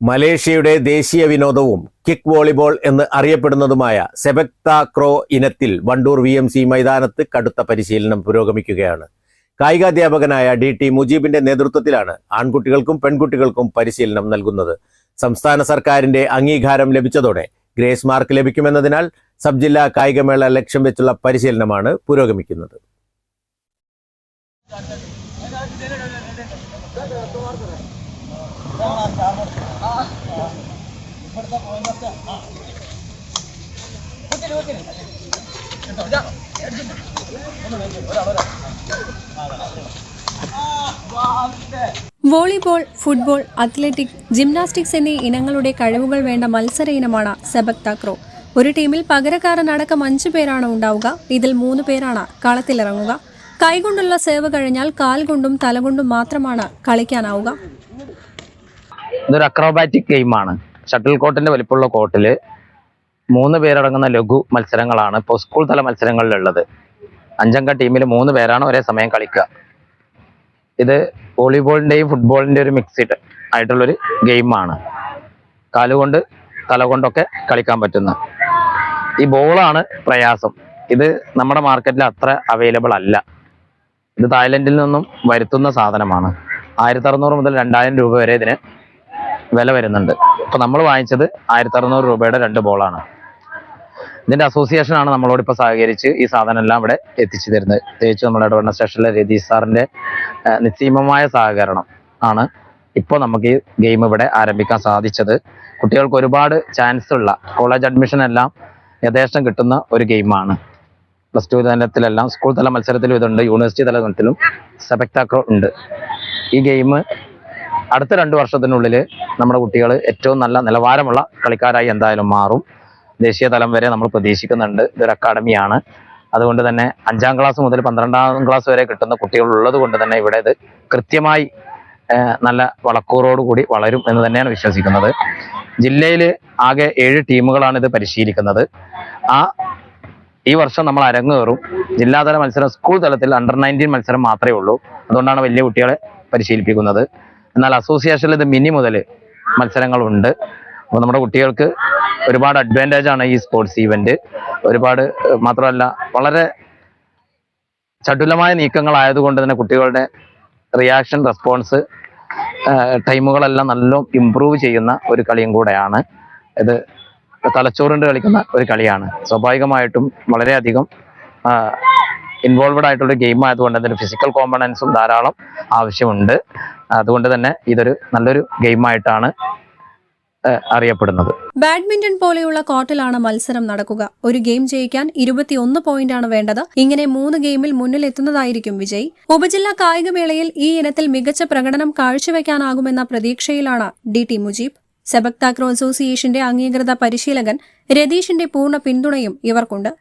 മലേഷ്യയുടെ ദേശീയ വിനോദവും kick volleyball എന്ന് അറിയപ്പെടുന്നതുമായ സെബക്താക്രോ ഇനത്തിൽ വണ്ടൂർ വി എം സി മൈതാനത്ത് കടുത്ത പരിശീലനം പുരോഗമിക്കുകയാണ് കായികാധ്യാപകനായ ഡി ടി മുജീബിന്റെ നേതൃത്വത്തിലാണ് ആൺകുട്ടികൾക്കും പെൺകുട്ടികൾക്കും പരിശീലനം നൽകുന്നത് സംസ്ഥാന സർക്കാരിന്റെ അംഗീകാരം ലഭിച്ചതോടെ ഗ്രേസ് മാർക്ക് ലഭിക്കുമെന്നതിനാൽ സബ് ജില്ലാ കായികമേള ലക്ഷ്യം വെച്ചുള്ള പരിശീലനമാണ് പുരോഗമിക്കുന്നത് വോളിബോൾ ഫുട്ബോൾ അത്ലറ്റിക് ജിംനാസ്റ്റിക്സ് എന്നീ ഇനങ്ങളുടെ കഴിവുകൾ വേണ്ട മത്സര ഇനമാണ് സെബക് താക്രോ. ഒരു ടീമിൽ പകരക്കാരനടക്കം അഞ്ചു പേരാണ് ഉണ്ടാവുക. ഇതിൽ മൂന്ന് പേരാണ് കളത്തിലിറങ്ങുക. കൈകൊണ്ടുള്ള സേവ് കഴിഞ്ഞാൽ കാൽ കൊണ്ടും തലകൊണ്ടും മാത്രമാണ് കളിക്കാനാവുക. ഇതൊരു അക്രോബാറ്റിക് ഗെയിമാണ് ഷട്ടിൽ കോട്ടിന്റെ വലിപ്പമുള്ള കോട്ടിൽ മൂന്ന് പേരടങ്ങുന്ന ലഘു മത്സരങ്ങളാണ് ഇപ്പോൾ സ്കൂൾ തല മത്സരങ്ങളിലുള്ളത്. അഞ്ചംഗ ടീമിൽ മൂന്ന് പേരാണ് ഒരേ സമയം കളിക്കുക. ഇത് വോളിബോളിന്റെയും ഫുട്ബോളിന്റെയും ഒരു മിക്സിഡ് ആയിട്ടുള്ളൊരു ഗെയിമാണ് കാലുകൊണ്ട് തല കൊണ്ടൊക്കെ കളിക്കാൻ പറ്റുന്ന. ഈ ബോളാണ് പ്രയാസം. ഇത് നമ്മുടെ മാർക്കറ്റിൽ അത്ര അവൈലബിൾ അല്ല. ഇത് തായ്ലൻഡിൽ നിന്നും വരുത്തുന്ന സാധനമാണ്. ആയിരത്തി അറുന്നൂറ് മുതൽ രണ്ടായിരം രൂപ വരെ ഇതിന് വില വരുന്നുണ്ട്. ഇപ്പം നമ്മൾ വാങ്ങിച്ചത് ആയിരത്തി അറുന്നൂറ് രൂപയുടെ രണ്ട് ബോളാണ്. ഇതിന്റെ അസോസിയേഷൻ ആണ് നമ്മളോട് ഇപ്പൊ സഹകരിച്ച് ഈ സാധനം എല്ലാം ഇവിടെ എത്തിച്ചു തരുന്നത്. പ്രത്യേകിച്ച് നമ്മുടെ ഇടപെടുന്ന സ്റ്റേഷനിലെ രതീഷ് സാറിന്റെ ഏഹ്, നിസ്സീമമായ സഹകരണം ആണ് ഇപ്പോൾ നമുക്ക് ഈ ഗെയിം ഇവിടെ ആരംഭിക്കാൻ സാധിച്ചത്. കുട്ടികൾക്ക് ഒരുപാട് ചാൻസ് ഉള്ള കോളേജ് അഡ്മിഷൻ എല്ലാം യഥേഷ്ടം കിട്ടുന്ന ഒരു ഗെയിമാണ് പ്ലസ് ടു തലത്തിലെല്ലാം സ്കൂൾ തല മത്സരത്തിലും ഇതുണ്ട് യൂണിവേഴ്സിറ്റി തലത്തിലും സെബക്താക്രോ ഉണ്ട്. ഈ ഗെയിം അടുത്ത രണ്ട് വർഷത്തിനുള്ളിൽ നമ്മുടെ കുട്ടികൾ ഏറ്റവും നല്ല നിലവാരമുള്ള കളിക്കാരായി എന്തായാലും മാറും. ദേശീയ തലം വരെ നമ്മൾ പ്രതീക്ഷിക്കുന്നുണ്ട്. ഇതൊരു അക്കാഡമിയാണ് അതുകൊണ്ട് തന്നെ അഞ്ചാം ക്ലാസ് മുതൽ പന്ത്രണ്ടാം ക്ലാസ് വരെ കിട്ടുന്ന കുട്ടികൾ ഉള്ളത് കൊണ്ട് തന്നെ ഇവിടെ ഇത് കൃത്യമായി നല്ല വളക്കൂറോട് കൂടി വളരും എന്ന് തന്നെയാണ് വിശ്വസിക്കുന്നത്. ജില്ലയിൽ ആകെ ഏഴ് ടീമുകളാണ് ഇത് പരിശീലിക്കുന്നത്. ആ ഈ വർഷം നമ്മൾ അരങ്ങേറും. ജില്ലാതല മത്സരം സ്കൂൾ തലത്തിൽ അണ്ടർ നയന്റീൻ മത്സരം മാത്രമേ ഉള്ളൂ. അതുകൊണ്ടാണ് വലിയ കുട്ടികളെ പരിശീലിപ്പിക്കുന്നത്. എന്നാൽ അസോസിയേഷനിൽ ഇത് മിനി മുതൽ മത്സരങ്ങളുണ്ട്. അപ്പോൾ നമ്മുടെ കുട്ടികൾക്ക് ഒരുപാട് അഡ്വാന്റേജ് ആണ് ഈ സ്പോർട്സ് ഈവന്റ് ഒരുപാട് മാത്രമല്ല വളരെ ചടുലമായ നീക്കങ്ങളായതുകൊണ്ട് തന്നെ കുട്ടികളുടെ റിയാക്ഷൻ റെസ്പോൺസ് ടൈമുകളെല്ലാം നല്ല ഇമ്പ്രൂവ് ചെയ്യുന്ന ഒരു കളിയും കൂടെയാണ്. ഇത് തലച്ചോറിന്റെ കളിക്കുന്ന ഒരു കളിയാണ്. സ്വാഭാവികമായിട്ടും വളരെയധികം ഇൻവോൾവഡ് ആയിട്ടുള്ള ഗെയിം ആയതുകൊണ്ട് അതിന് ഫിസിക്കൽ കോമ്പണൻസും ധാരാളം ആവശ്യമുണ്ട്. അതുകൊണ്ട് തന്നെ ഇതൊരു നല്ലൊരു ഗെയിമായിട്ടാണ് അറിയപ്പെടുന്നത്. ബാഡ്മിന്റൺ പോലെയുള്ള കോർട്ടിലാണ് മത്സരം നടക്കുക. ഒരു ഗെയിം ജയിക്കാൻ ഇരുപത്തിയൊന്ന് ആണ് വേണ്ടത്. ഇങ്ങനെ മൂന്ന് ഗെയിമിൽ മുന്നിലെത്തുന്നതായിരിക്കും വിജയ്. ഉപജില്ലാ കായികമേളയിൽ ഈ ഇനത്തിൽ മികച്ച പ്രകടനം കാഴ്ചവെക്കാനാകുമെന്ന പ്രതീക്ഷയിലാണ് D T Mujeeb. Sepak takraw അസോസിയേഷന്റെ അംഗീകൃത പരിശീലകൻ രതീഷിന്റെ പൂർണ പിന്തുണയും ഇവർക്കുണ്ട്.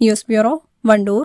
News bureau Wandoor.